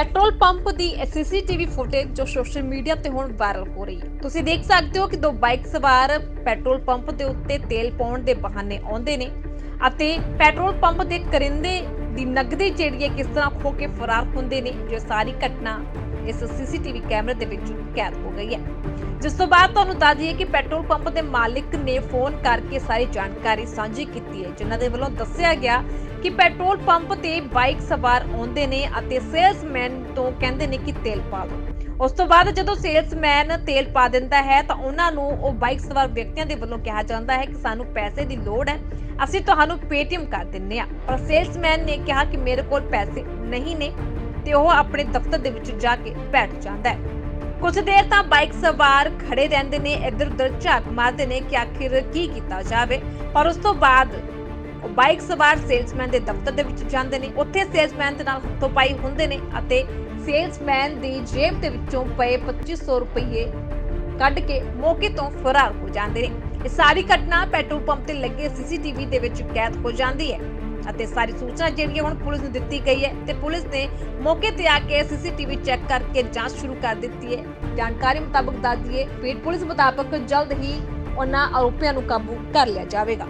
Petrol pump ਦੀ CCTV footage ਜੋ social media ਤੇ ਹੁਣ ਵਾਇਰਲ ਹੋ ਰਹੀ ਹੈ। ਤੁਸੀਂ ਦੇਖ ਸਕਦੇ ਹੋ ਕਿ ਦੋ ਬਾਈਕ ਸਵਾਰ ਪੈਟਰੋਲ ਪੰਪ ਦੇ ਉੱਤੇ ਤੇਲ ਪਾਉਣ ਦੇ ਬਹਾਨੇ ਆਉਂਦੇ ਨੇ ਅਤੇ ਪੈਟਰੋਲ ਪੰਪ ਦੇ ਕਰਿੰਦੇ ਦੀ ਨਗਦੀ ਜਿਹੜੀ ਹੈ ਕਿਸ ਤਰ੍ਹਾਂ ਖੋ ਕੇ ਫਰਾਰ ਹੁੰਦੇ ਨੇ ਜੋ ਸਾਰੀ ਘਟਨਾ ਇਸ ਸੀਸੀਟੀਵੀ ਕੈਮਰੇ ਦੇ ਵਿੱਚ ਕੈਦ ਹੋ ਗਈ ਹੈ। ਜਿਸ ਤੋਂ ਬਾਅਦ ਤੁਹਾਨੂੰ ਦੱਸ ਦਈਏ ਕਿ ਪੈਟਰੋਲ ਪੰਪ ਦੇ ਮਾਲਕ ਨੇ ਫੋਨ ਕਰਕੇ ਸਾਰੀ ਜਾਣਕਾਰੀ ਸਾਂਝੀ ਕੀਤੀ ਹੈ, ਜਿਨ੍ਹਾਂ ਦੇ ਵੱਲੋਂ ਦੱਸਿਆ ਗਿਆ ਕਿ ਪੈਟਰੋਲ ਪੰਪ ਤੇ ਬਾਈਕ ਸਵਾਰ ਆਉਂਦੇ ਨੇ ਅਤੇ ਸੇਲਸਮੈਨ ਤੋਂ ਕਹਿੰਦੇ ਨੇ ਕਿ ਤੇਲ ਪਾ ਦਿਓ ਉਸ ਤੋਂ ਬਾਅਦ ਜਦੋਂ ਸੇਲਸਮੈਨ ਤੇਲ ਪਾ ਦਿੰਦਾ ਹੈ, ਤਾਂ ਉਹਨਾਂ ਨੂੰ ਉਹ ਬਾਈਕ ਸਵਾਰ ਵਿਅਕਤੀਆਂ ਦੇ ਵੱਲੋਂ ਕਿਹਾ ਜਾਂਦਾ ਹੈ ਕਿ ਸਾਨੂੰ ਪੈਸੇ ਦੀ ਲੋੜ ਹੈ, ਅਸੀਂ ਤੁਹਾਨੂੰ ਪੇਟੀਐਮ ਕਰ ਦਿੰਨੇ ਆ ਪਰ ਸੇਲਸਮੈਨ ਨੇ ਕਿਹਾ ਕਿ ਮੇਰੇ ਕੋਲ ਪੈਸੇ ਨਹੀਂ ਨੇ। ਤੇ ਉਹ ਆਪਣੇ ਦਫ਼ਤਰ ਦੇ ਵਿੱਚ ਜਾ ਕੇ ਬੈਠ ਜਾਂਦਾ ਹੈ। ਕੁਝ ਦੇਰ ਤਾਂ ਬਾਈਕ ਸਵਾਰ ਖੜੇ ਰਹਿੰਦੇ ਨੇ ਇੱਧਰ ਉੱਧਰ ਝਾਕ ਮਾਰਦੇ ਨੇ ਕਿ ਆਖਿਰ ਕੀ ਕੀਤਾ ਜਾਵੇ। ਪਰ ਉਸ ਤੋਂ ਬਾਅਦ ਉਹ ਬਾਈਕ ਸਵਾਰ ਸੇਲਸਮੈਨ ਦੇ ਦਫ਼ਤਰ ਦੇ ਵਿੱਚ ਜਾਂਦੇ ਨੇ। ਉੱਥੇ ਸੇਲਸਮੈਨ ਦੇ ਨਾਲ ਹੱਥੋਂ ਹੁੰਦੇ ਨੇ ਅਤੇ ਸੇਲਸਮੈਨ ਦੀ ਜੇਬ ਦੇ ਵਿੱਚੋਂ ਪਏ 2500 ਰੁਪਏ ਕੱਢ ਕੇ ਮੌਕੇ ਤੋਂ ਫਰਾਰ ਹੋ ਜਾਂਦੇ ਨੇ। ਇਹ ਸਾਰੀ ਘਟਨਾ ਪੈਟਰੋਲ ਪੰਪ ਤੇ ਲੱਗੇ ਸੀਸੀਟੀਵੀ ਦੇ ਵਿੱਚ ਕੈਦ ਹੋ ਜਾਂਦੀ ਹੈ। ਅਤੇ ਸਾਰੀ ਸੂਚਨਾ ਜਿਹੜੀ ਹੈ ਹੁਣ ਪੁਲਿਸ ਨੂੰ ਦਿੱਤੀ ਗਈ ਹੈ ਤੇ ਪੁਲਿਸ ਨੇ ਮੌਕੇ ਤੇ ਆ ਕੇ ਸੀਸੀਟੀਵੀ ਚੈੱਕ ਕਰਕੇ ਜਾਂਚ ਸ਼ੁਰੂ ਕਰ ਦਿੱਤੀ ਹੈ। ਜਾਣਕਾਰੀ ਮੁਤਾਬਕ ਦੱਸ ਦਈਏ ਪੀਟ ਪੁਲਿਸ ਮੁਤਾਬਕ ਜਲਦ ਹੀ ਉਹਨਾਂ ਆਰੋਪੀਆਂ ਨੂੰ ਕਾਬੂ ਕਰ ਲਿਆ ਜਾਵੇਗਾ।